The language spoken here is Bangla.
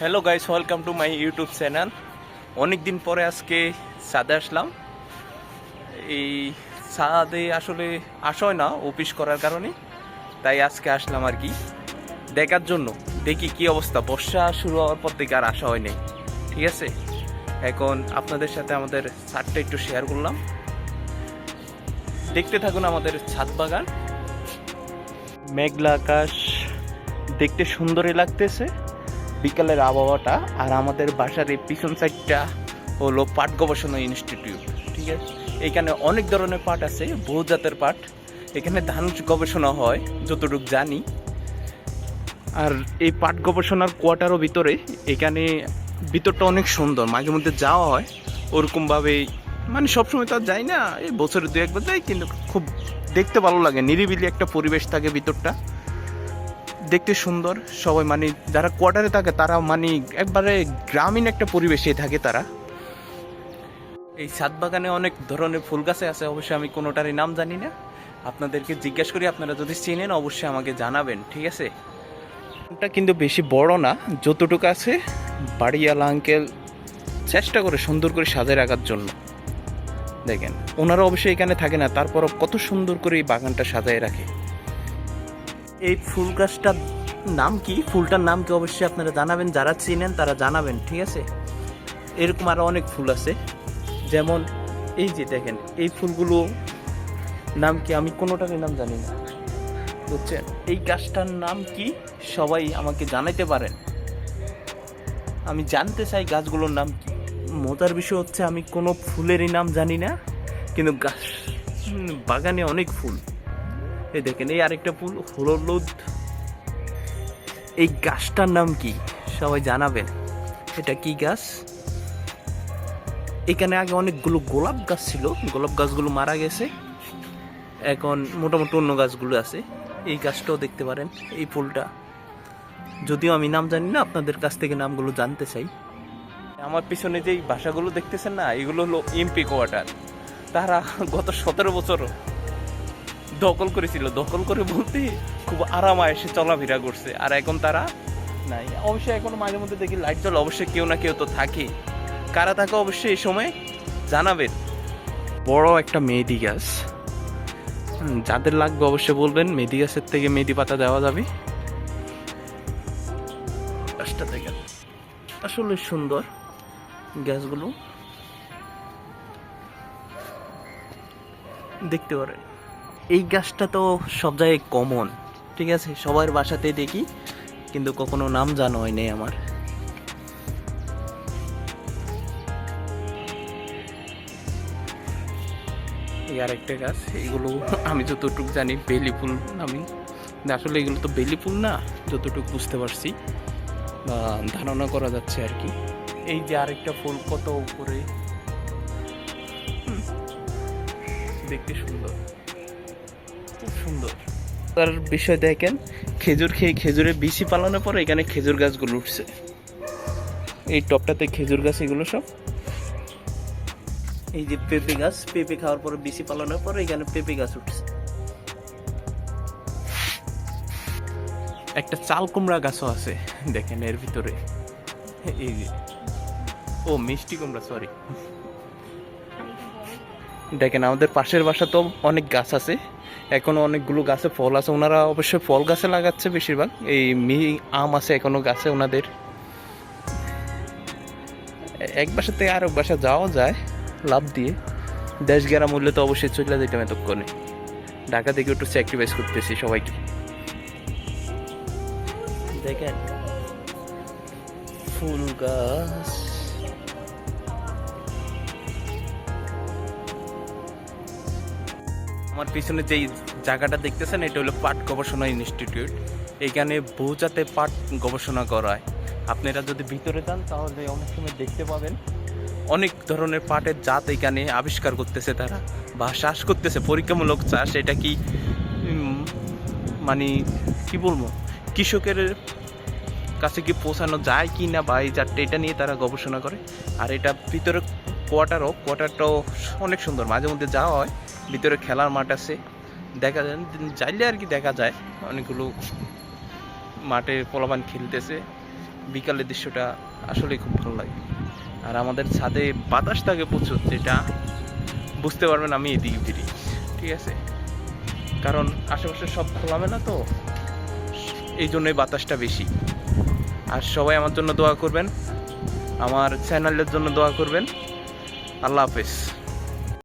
Hello guys welcome to my YouTube channel অনেক দিন পরে আজকে সাদে আসলাম। এই সাদে আসলে আসা হয় না অফিস করার কারণে, তাই আজকে আসলাম আর কি। দেখার জন্য, দেখি কি অবস্থা। বর্ষা শুরু হওয়ার পর থেকে আর আসা হয়নি ঠিক আছে? এখন আপনাদের সাথে আমাদের ছাদটা একটু শেয়ার করলাম। দেখতে থাকুন আমাদের ছাদ বাগান। মেঘলা আকাশ, দেখতে সুন্দরই লাগতেছে। বিকালের আবহাওয়াটা আর আমাদের বাসার এই পিছন সাইডটা হলো পাট গবেষণা ইনস্টিটিউট ঠিক আছে? এখানে অনেক ধরনের পাট আছে, বহু জাতের পাট। এখানে ধান গবেষণা হয়, যতটুকু জানি। আর এই পাট গবেষণার কোয়ার্টারও ভিতরে, এখানে ভিতরটা অনেক সুন্দর, মাঝে মধ্যে যাওয়া হয়। ওরকমভাবে মানে সবসময় তো আর যাই না, এই বছরে দু একবার যাই, কিন্তু খুব দেখতে ভালো লাগে, নিরিবিলি একটা পরিবেশ থাকে ভিতরটা। দেখতে সুন্দর, সবাই মানে যারা কোয়ার্টারে থাকে তারা মানে একবারে গ্রামীণ একটা পরিবেশে থাকে তারা। এই ছাদ বাগানে অনেক ধরনের ফুল গাছে আছে, অবশ্যই আমি কোনোটারই নাম জানি না। আপনাদেরকে জিজ্ঞেস করি, আপনারা যদি চেনেন, অবশ্যই আমাকে জানাবেন, ঠিক আছে? এটা কিন্তু বেশি বড় না, যতটুকু আছে বাড়িওয়ালা আঙ্কেল চেষ্টা করে সুন্দর করে সাজায় রাখার জন্য। দেখেন, ওনারা অবশ্যই এখানে থাকে না, তারপরও কত সুন্দর করে এই বাগানটা সাজায় রাখে। এই ফুল গাছটার নাম কি? ফুলটার নাম কি অবশ্যই আপনারা জানাবেন, যারা চিনেন তারা জানাবেন, ঠিক আছে? এরকম আরও অনেক ফুল আছে। যেমন এই যে দেখেন, এই ফুলগুলো নাম কি? আমি কোনোটারই নাম জানি না। বুঝছেন? এই গাছটার নাম কি? সবাই আমাকে জানাইতে পারেন। আমি জানতে চাই গাছগুলোর নাম কি। মজার বিষয় হচ্ছে আমি কোনো ফুলেরই নাম জানি না, কিন্তু গাছ বাগানে অনেক ফুল। এই দেখেন, এই আরেকটা ফুল, হলুদ। এই গাছটার নাম কি? সবাই জানাবেন। এটা কি গাছ? এখানে আগে অনেকগুলো গোলাপ গাছ ছিল। গোলাপ গাছগুলো মারা গেছে। এখন মোটামুটি অন্য গাছগুলো আছে। এই গাছটাও দেখতে পারেন, এই ফুলটা। যদিও আমি নাম জানি না, আপনাদের কাছ থেকে নামগুলো জানতে চাই। আমার পিছনে যেই বাসাগুলো দেখতেছেন না, এগুলো হলো এমপি কোয়ার্টার। তারা গত সতেরো বছর দখল করেছিল, দখল করে বলতে খুব আরাম এসে চলাফেরা করছে। আর এখন তারা নাই। অবশ্যই এখন মাঝে মধ্যে দেখি লাইট জল অবশ্যই কেউ না কেউ তো থাকে কারা থাকে অবশ্যই এই সময় জানাবেন। বড় একটা মেহেদি গাছ। যাদের লাগবে অবশ্যই বলবেন, মেহেদি গাছের থেকে মেহেদি পাতা দেওয়া যাবে। আসলে সুন্দর গাছগুলো। দেখতে পারেন। এই গাছটা তো সব জায়গায় কমন ঠিক আছে? সবার বাসাতে দেখি, কিন্তু কখনো নাম জানা হয়নি আমার। এই আরেকটা গাছ, এগুলো আমি যতটুকু জানি বেলি ফুল আমি আসলে এগুলো তো বেলি ফুল না, যতটুকু বুঝতে পারছি বা ধারণা করা যাচ্ছে আর কি। এই যে আরেকটা ফুল, কত উপরে? দেখতে সুন্দর। খুব সুন্দর। তার বিষয় দেখেন, খেজুর খেয়ে খেজুরের বিচি পালানোর পরে এখানে খেজুর গাছগুলো উঠছে। এই টপটাতে খেজুর গাছ, এগুলো সব। এই যে পেঁপে গাছ, পেঁপে খাওয়ার পরে বিচি পালানোর পরে এখানে পেঁপে গাছ উঠছে। একটা চাল কুমড়া গাছও আছে, দেখেন এর ভিতরে। এই যে। ও, মিষ্টি কুমড়া সরি দেখেন, আমাদের পাশের বাসা তো অনেক গাছ আছে। এখনও অনেকগুলো গাছে ফল আছে। ওনারা অবশ্যই ফল গাছে লাগাচ্ছে বেশিরভাগ। এই মি আম আছে এখনও গাছে ওনাদের। এক বাসা থেকে আরেক বাসা যাওয়া যায়, লাভ দিয়ে। দেশ গেরা মূল্যে তো অবশ্যই চলে যেতাম এতক্ষণে। ঢাকা থেকে একটু স্যাক্রিফাইস করতেছি সবাইকে। দেখেন, ফুল গাছ। আমার পিছনে যেই জায়গাটা দেখতেছেন, এটা হলো পাট গবেষণা ইনস্টিটিউট। এখানে বহুজাতে পাট গবেষণা করা হয়। আপনারা যদি ভিতরে যান, তাহলে অনেক সময় দেখতে পাবেন। অনেক ধরনের পাটের জাত এখানে আবিষ্কার করতেছে তারা বা চাষ করতেছে। পরীক্ষামূলক চাষ, এটা কি মানে কি বলব? কৃষকের কাছে কি পৌঁছানো যায় কি না বা এই জাতটা, এটা নিয়ে তারা গবেষণা করে। আর এটা ভিতরে কোয়ার্টারও কোয়ার্টারটাও অনেক সুন্দর। মাঝে মধ্যে যাওয়া হয়, ভিতরে খেলার মাঠ আছে। দেখা যায় চাইলে আর কি দেখা যায়। অনেকগুলো মাঠে পোলাপান খেলতেছে। বিকালের দৃশ্যটা আসলে খুব ভালো লাগে। আর আমাদের ছাদে বাতাস থাকে প্রচুর, যেটা বুঝতে পারবেন আমি এদিকে ফিরি ঠিক আছে? কারণ আশেপাশে সব খোলামেলা তো, এই জন্যই বাতাসটা বেশি। আর সবাই আমার জন্য দোয়া করবেন, আমার চ্যানেলের জন্য দোয়া করবেন। আল্লাহ হাফেজ।